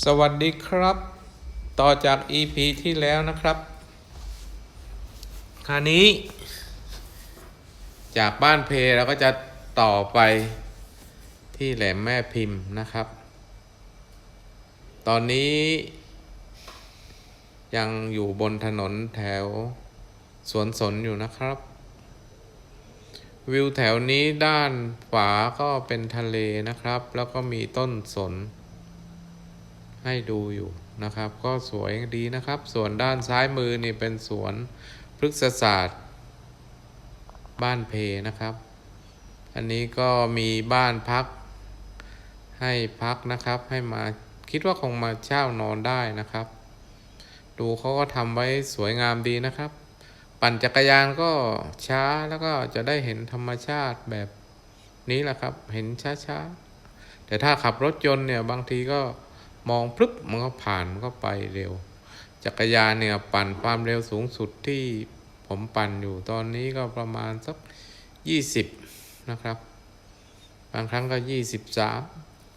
สวัสดีครับ ต่อจาก EP ที่แล้วนะครับ คราวนี้ จากบ้านเพเราก็จะต่อไปที่แหลมแม่พิมพ์นะครับ ตอนนี้ ยังอยู่บนถนนแถวสวนสนอยู่นะครับ วิวแถวนี้ด้านขวาก็เป็นทะเลนะครับ แล้วก็มีต้นสน ให้ดูอยู่นะครับ ก็สวยดีนะครับ ส่วนด้านซ้ายมือนี่เป็นสวนพฤกษศาสตร์ บ้านเพนะครับ อันนี้ก็มีบ้านพัก ให้พักนะครับ ให้มาคิดว่าคงมาเช่านอนได้นะครับ ดูเขาก็ทำไว้สวยงามดีนะครับ ปั่นจักรยานก็ช้าแล้วก็จะได้เห็นธรรมชาติแบบนี้แหละครับ เห็นช้าๆแต่ถ้าขับรถยนต์เนี่ยบางทีก็ มองพลึบมันก็ผ่านมันก็ไปเร็ว จักรยานเนี่ยปั่นความเร็วสูงสุดที่ผมปั่นอยู่ตอนนี้ก็ประมาณสักยี่สิบนะครับ บางครั้งก็ยี่สิบสาม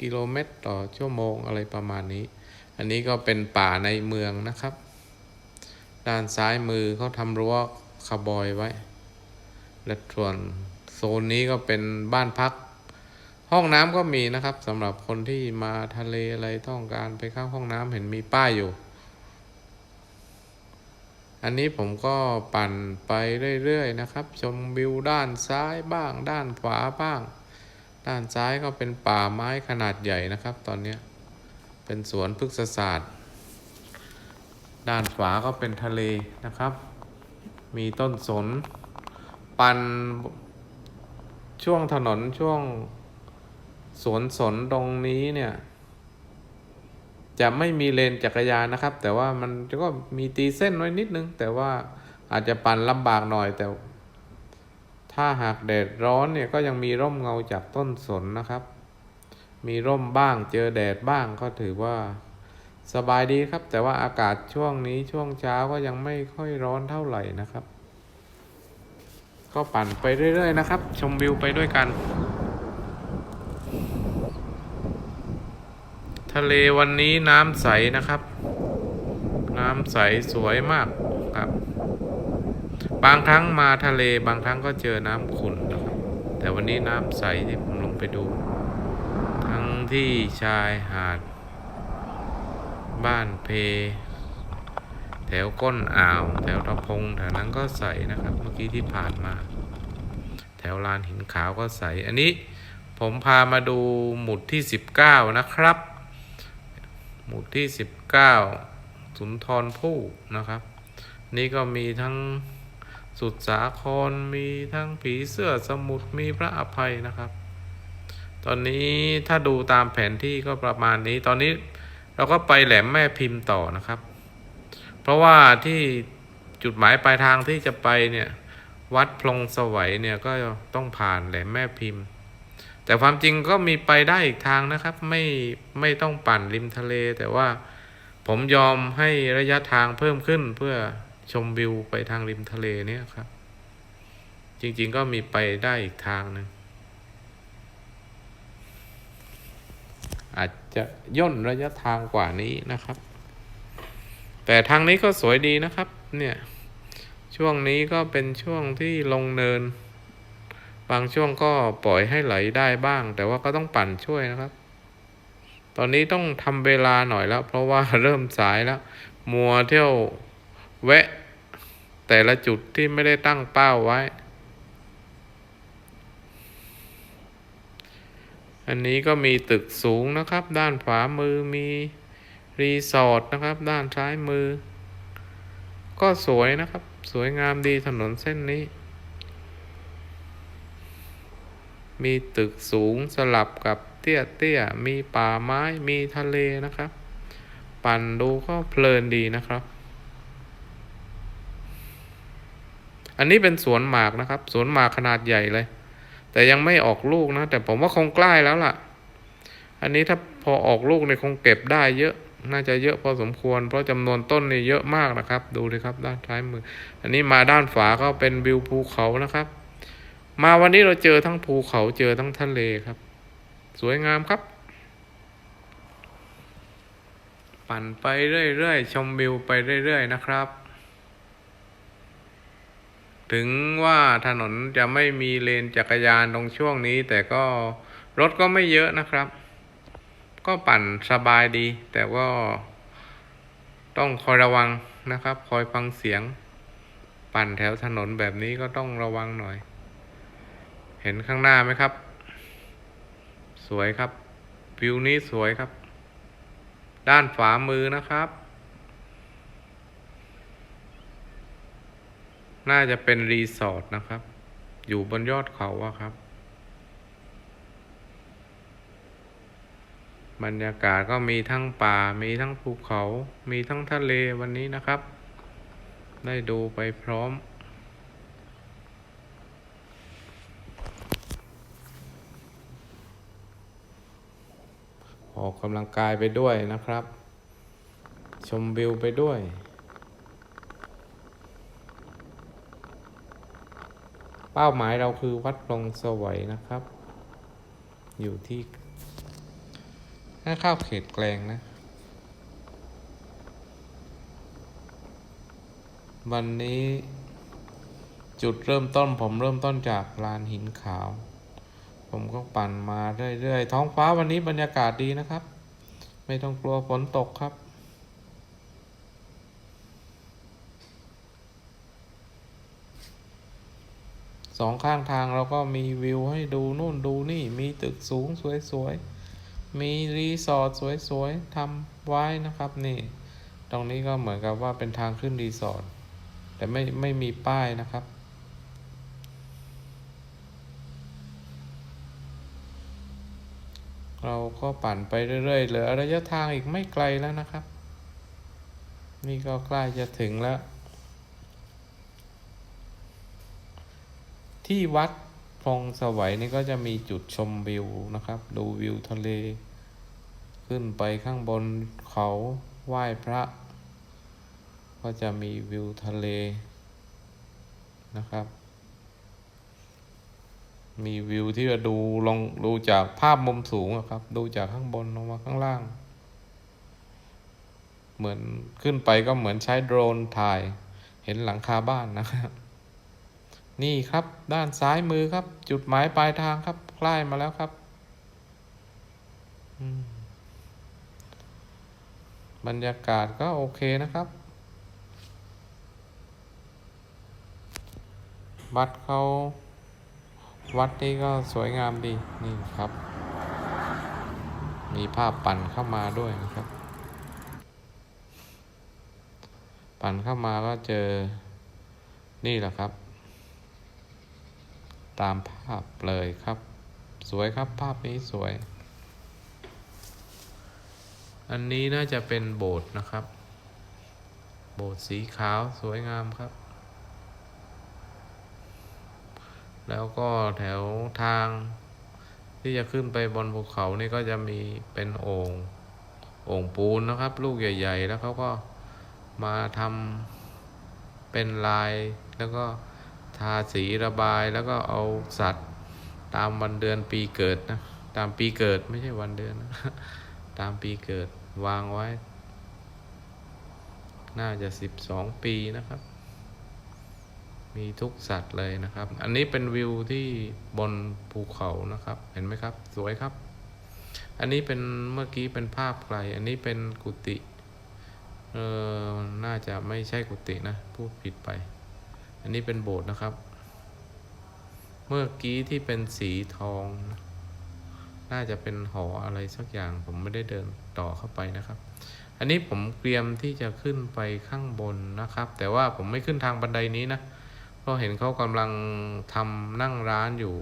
กิโลเมตรต่อชั่วโมงอะไรประมาณนี้ อันนี้ก็เป็นป่าในเมืองนะครับ ด้านซ้ายมือเขาทำรั้วคาร์บอยไว้ และส่วนโซนนี้ก็เป็นบ้านพัก ห้องน้ำก็มีนะครับสำหรับคนที่มาทะเลอะไรต้องการไปเข้าห้องน้ำเห็นมีป้ายอยู่ อันนี้ผมก็ปั่นไปเรื่อยๆนะครับ ชมวิวด้านซ้ายบ้าง ด้านขวาบ้าง ด้านซ้ายก็เป็นป่าไม้ขนาดใหญ่นะครับ ตอนนี้เป็นสวนพฤกษศาสตร์ ด้านขวาก็เป็นทะเลนะครับ มีต้นสน ปั่นช่วงถนนช่วง สวนสนตรงนี้เนี่ย จะไม่มีเลนจักรยานนะครับ แต่ว่ามันก็มีตีเส้นไว้นิดนึง แต่ว่าอาจจะปั่นลำบากหน่อยแต่ ถ้าหากแดดร้อนเนี่ยก็ยังมีร่มเงาจากต้นสนนะครับ มีร่มบ้างเจอแดดบ้างก็ถือว่าสบายดีครับ แต่ว่าอากาศช่วงนี้ช่วงเช้าก็ยังไม่ค่อยร้อนเท่าไหร่นะครับ ก็ปั่นไปเรื่อย ๆ นะครับ ชมวิวไปด้วยกัน ทะเลวันนี้น้ำใสนะครับ น้ำใสสวยมากครับ บางครั้งมาทะเลบางครั้งก็เจอน้ำขุ่นนะครับ แต่วันนี้น้ำใสที่ผมลงไปดู ทั้งที่ชายหาด บ้านเพ แถวก้นอ่าว แถวตะพงแถวนั้นก็ใสนะครับ เมื่อกี้ที่ผ่านมา แถวลานหินขาวก็ใส อันนี้ผมพามาดูหมุดที่สิบเก้านะครับ หมุดที่สิบเก้าสุนทรภู่นะครับ นี่ก็มีทั้งสุดสาครมีทั้งผีเสื้อสมุทรมีพระอภัยนะครับ ตอนนี้ถ้าดูตามแผนที่ก็ประมาณนี้ ตอนนี้เราก็ไปแหลมแม่พิมพ์ต่อนะครับ เพราะว่าที่จุดหมายปลายทางที่จะไปเนี่ย วัดพลงสวัยเนี่ยก็ต้องผ่านแหลมแม่พิมพ์ แต่ความจริงก็มีไปได้อีกทางนะครับ ไม่ไม่ต้องปั่นริมทะเล แต่ว่าผมยอมให้ระยะทางเพิ่มขึ้นเพื่อชมวิวไปทางริมทะเลเนี่ยครับ จริง ๆ ก็มีไปได้อีกทางหนึ่งอาจจะย่นระยะทางกว่านี้นะครับ แต่ทางนี้ก็สวยดีนะครับ เนี่ย ช่วงนี้ก็เป็นช่วงที่ลงเนิน บางช่วงก็ปล่อยให้ไหลได้บ้าง แต่ว่าก็ต้องปั่นช่วยนะครับ ตอนนี้ต้องทำเวลาหน่อยแล้ว เพราะว่าเริ่มสายแล้ว มัวเที่ยวแวะ แต่ละจุดที่ไม่ได้ตั้งเป้าไว้ อันนี้ก็มีตึกสูงนะครับ ด้านขวามือมีรีสอร์ทนะครับ ด้านซ้ายมือ ก็สวยนะครับ สวยงามดีถนนเส้นนี้ มีตึกสูงสลับกับเตี้ยเตี้ยมีป่าไม้มีทะเลนะครับ ปั่นดูก็เพลินดีนะครับ อันนี้เป็นสวนหมากนะครับ สวนหมากขนาดใหญ่เลย แต่ยังไม่ออกลูกนะ แต่ผมว่าคงใกล้แล้วล่ะ อันนี้ถ้าพอออกลูกเนี่ยคงเก็บได้เยอะน่าจะเยอะพอสมควร เพราะจำนวนต้นนี่เยอะมากนะครับ ดูเลยครับด้านซ้ายมือ อันนี้มาด้านฝาก็เป็นวิวภูเขานะครับ มาวันนี้เราเจอทั้งภูเขาเจอทั้งทะเลครับ สวยงามครับ ปั่นไปเรื่อยๆชมวิวไปเรื่อยๆนะครับ ถึงว่าถนนจะไม่มีเลนจักรยานตรงช่วงนี้ แต่ก็รถก็ไม่เยอะนะครับ ก็ปั่นสบายดี แต่ก็ต้องคอยระวังนะครับ คอยฟังเสียง ปั่นแถวถนนแบบนี้ก็ต้องระวังหน่อย เห็นข้างหน้าไหมครับ สวยครับ วิวนี้สวยครับ ด้านฝามือนะครับ น่าจะเป็นรีสอร์ทนะครับ อยู่บนยอดเขาอะครับ บรรยากาศก็มีทั้งป่า มีทั้งภูเขา มีทั้งทะเลวันนี้นะครับ ได้ดูไปพร้อม ออกกำลังกายไปด้วยนะครับ ชมวิวไปด้วย เป้าหมายเราคือวัดปรงสวัยนะครับ อยู่ที่ถ้าเข้าเขตแกลงนะ วันนี้จุดเริ่มต้นผมเริ่มต้นจากลานหินขาว ผมก็ปั่นมาเรื่อยๆท้องฟ้าวันนี้บรรยากาศดีนะครับ ไม่ต้องกลัวฝนตกครับ สองข้างทางเราก็มีวิวให้ดูนู่นดูนี่มีตึกสูงสวยๆ มีรีสอร์ทสวยๆทำไว้นะครับนี่ ตรงนี้ก็เหมือนกับว่าเป็นทางขึ้นรีสอร์ทแต่ไม่ไม่มีป้ายนะครับ เราก็ปั่นไปเรื่อยๆ เหลือระยะทางอีกไม่ไกลแล้วนะครับ นี่ก็ใกล้จะถึงแล้ว ที่วัดพงสวัยนี่ก็จะมีจุดชมวิวนะครับ ดูวิวทะเล ขึ้นไปข้างบนเขาไหว้พระ ก็จะมีวิวทะเลนะครับ มีวิวที่จะดูลองดูจากภาพมุมสูงครับ ดูจากข้างบนลงมาข้างล่าง เหมือนขึ้นไปก็เหมือนใช้โดรนถ่าย เห็นหลังคาบ้านนะครับนี่ครับด้านซ้ายมือครับ จุดหมายปลายทางครับใกล้มาแล้วครับบรรยากาศก็โอเคนะครับวัดเขา วัดนี้ก็สวยงามดีนี่ครับ มีภาพปั่นเข้ามาด้วยนะครับ ปั่นเข้ามาก็เจอนี่แหละครับ ตามภาพเลยครับ สวยครับภาพนี้สวย อันนี้น่าจะเป็นโบสถ์นะครับ โบสถ์สีขาวสวยงามครับ แล้วก็แถวทางที่จะขึ้นไปบนภูเขานี่ก็จะมีเป็นโอ่งโอ่งปูนนะครับ ลูกใหญ่ ๆ แล้วเขาก็มาทำเป็นลาย แล้วก็ทาสีระบายแล้วก็เอาสัตว์ ตามวันเดือนปีเกิดนะ ตามปีเกิดไม่ใช่วันเดือนนะตามปีเกิดวางไว้ น่าจะสิบสองปีนะครับ มีทุกสัตว์เลยนะครับ อันนี้เป็นวิวที่บนภูเขานะครับ เห็นไหมครับ สวยครับ อันนี้เป็นเมื่อกี้เป็นภาพไกล อันนี้เป็นกุฏิ เออน่าจะไม่ใช่กุฏินะ พูดผิดไป อันนี้เป็นโบสถ์นะครับ เมื่อกี้ที่เป็นสีทองนะน่าจะเป็นหออะไรสักอย่างผมไม่ได้เดินต่อเข้าไปนะครับ อันนี้ผมเตรียมที่จะขึ้นไปข้างบนนะครับ แต่ว่าผมไม่ขึ้นทางบันไดนี้นะ เพราะเห็นเขากำลังทำนั่งร้านอยู่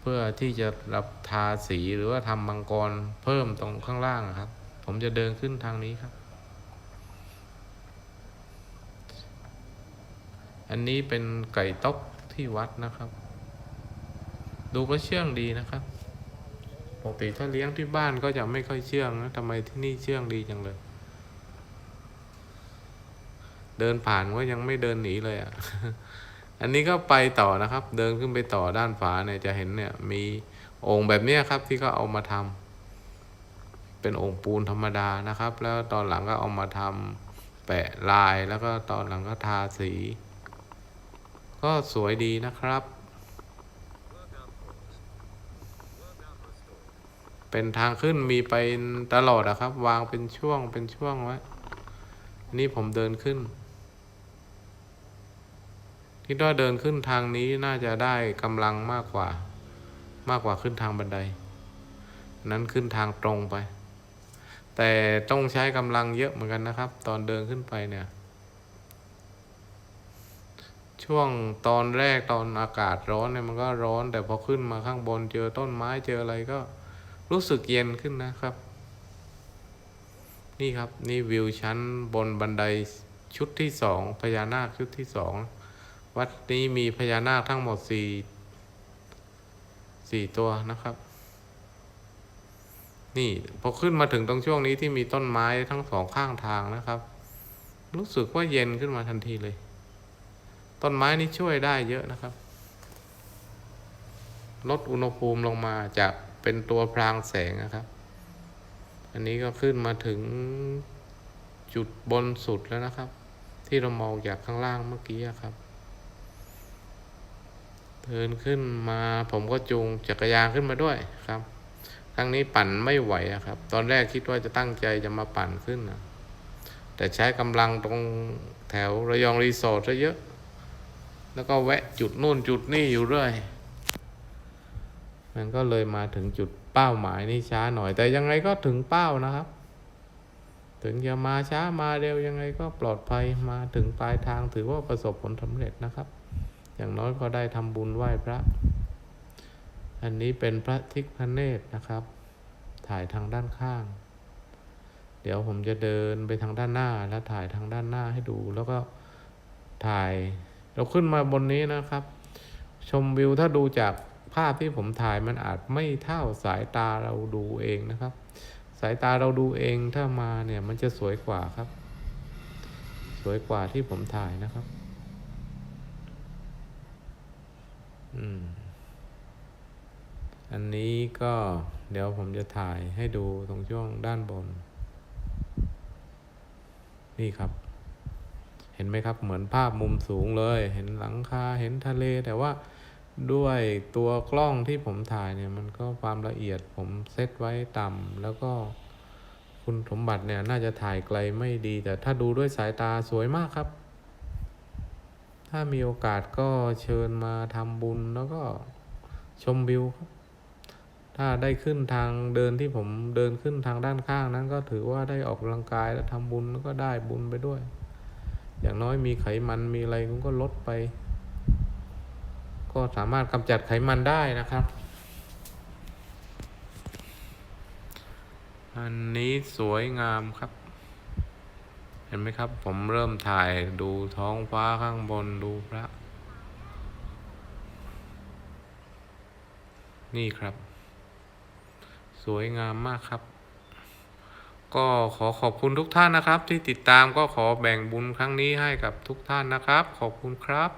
เพื่อที่จะรับทาสีหรือว่าทำมังกรเพิ่มตรงข้างล่างครับ ผมจะเดินขึ้นทางนี้ครับ อันนี้เป็นไก่ต๊อกที่วัดนะครับ ดูก็เชื่องดีนะครับปกติถ้าเลี้ยงที่บ้านก็จะไม่ค่อยเชื่องนะทำไมที่นี่เชื่องดีจังเลย เดินผ่านก็ยังไม่เดินหนีเลยอะ อันนี้ก็ไปต่อนะครับ เดินขึ้นไปต่อด้านฝาเนี่ยจะเห็นเนี่ยมีโอ่งแบบเนี้ยครับที่เขาเอามาทเป็นองค์ปูนธรรมดานะครับ แล้วตอนหลังก็เอามาทำแปะลายแล้วก็ตอนหลังก็ทาสี ก็สวยดีนะครับ เป็นทางขึ้นมีไปตลอดอะครับ วางเป็นช่วงเป็นช่วงไว้นี่ผมเดินขึ้น คิดว่าเดินขึ้นทางนี้น่าจะได้กำลังมากกว่า มากกว่าขึ้นทางบันได นั้นขึ้นทางตรงไป แต่ต้องใช้กำลังเยอะเหมือนกันนะครับ ตอนเดินขึ้นไปเนี่ย ช่วงตอนแรกตอนอากาศร้อนเนี่ยมันก็ร้อน แต่พอขึ้นมาข้างบนเจอต้นไม้เจออะไรก็รู้สึกเย็นขึ้นนะครับ นี่ครับนี่วิวชั้นบนบันไดชุดที่สองพญานาคชุดที่สอง วัดนี้มีพญานาคทั้งหมดสี่สี่ตัวนะครับ นี่พอขึ้นมาถึงตรงช่วงนี้ที่มีต้นไม้ทั้งสองข้างทางนะครับ รู้สึกว่าเย็นขึ้นมาทันทีเลย ต้นไม้นี่ช่วยได้เยอะนะครับ ลดอุณหภูมิลงมาจากเป็นตัวพรางแสงนะครับ อันนี้ก็ขึ้นมาถึงจุดบนสุดแล้วนะครับ ที่เรามองจากข้างล่างเมื่อกี้ครับ เดินขึ้นมาผมก็จูงจักรยานขึ้นมาด้วยครับครั้งนี้ปั่นไม่ไหวครับ ตอนแรกคิดว่าจะตั้งใจจะมาปั่นขึ้นนะแต่ใช้กำลังตรงแถวระยองรีสอร์ทซะเยอะ แล้วก็แวะจุดนู่นจุดนี่อยู่เรื่อยมันก็เลยมาถึงจุดเป้าหมายนี่ช้าหน่อย แต่ยังไงก็ถึงเป้านะครับ ถึงจะมาช้ามาเร็วยังไงก็ปลอดภัยมาถึงปลายทางถือว่าประสบผลสำเร็จนะครับ อย่างน้อยก็ได้ทำบุญไหว้พระ อันนี้เป็นพระทิกพระเนตรนะครับ ถ่ายทางด้านข้าง เดี๋ยวผมจะเดินไปทางด้านหน้าแล้วถ่ายทางด้านหน้าให้ดู แล้วก็ถ่าย เราขึ้นมาบนนี้นะครับ ชมวิวถ้าดูจากภาพที่ผมถ่ายมันอาจไม่เท่าสายตาเราดูเองนะครับ สายตาเราดูเองถ้ามาเนี่ยมันจะสวยกว่าครับ สวยกว่าที่ผมถ่ายนะครับ อันนี้ก็เดี๋ยวผมจะถ่ายให้ดูตรงช่วงด้านบน นี่ครับ เห็นไหมครับเหมือนภาพมุมสูงเลย เห็นหลังคาเห็นทะเล แต่ว่าด้วยตัวกล้องที่ผมถ่ายเนี่ยมันก็ความละเอียดผมเซตไว้ต่ำแล้วก็คุณสมบัติเนี่ยน่าจะถ่ายไกลไม่ดี แต่ถ้าดูด้วยสายตาสวยมากครับ ถ้ามีโอกาสก็เชิญมาทำบุญแล้วก็ชมวิวครับ ถ้าได้ขึ้นทางเดินที่ผมเดินขึ้นทางด้านข้างนั้น ก็ถือว่าได้ออกกำลังกายและทำบุญแล้วก็ได้บุญไปด้วย อย่างน้อยมีไขมันมีอะไรก็ลดไป ก็สามารถกำจัดไขมันได้นะครับ อันนี้สวยงามครับ เห็นไหมครับ ผมเริ่มถ่ายดูท้องฟ้าข้างบนดูพระ นี่ครับ สวยงามมากครับ ก็ขอขอบคุณทุกท่านนะครับ ที่ติดตามก็ขอแบ่งบุญครั้งนี้ให้กับทุกท่านนะครับ ขอบคุณครับ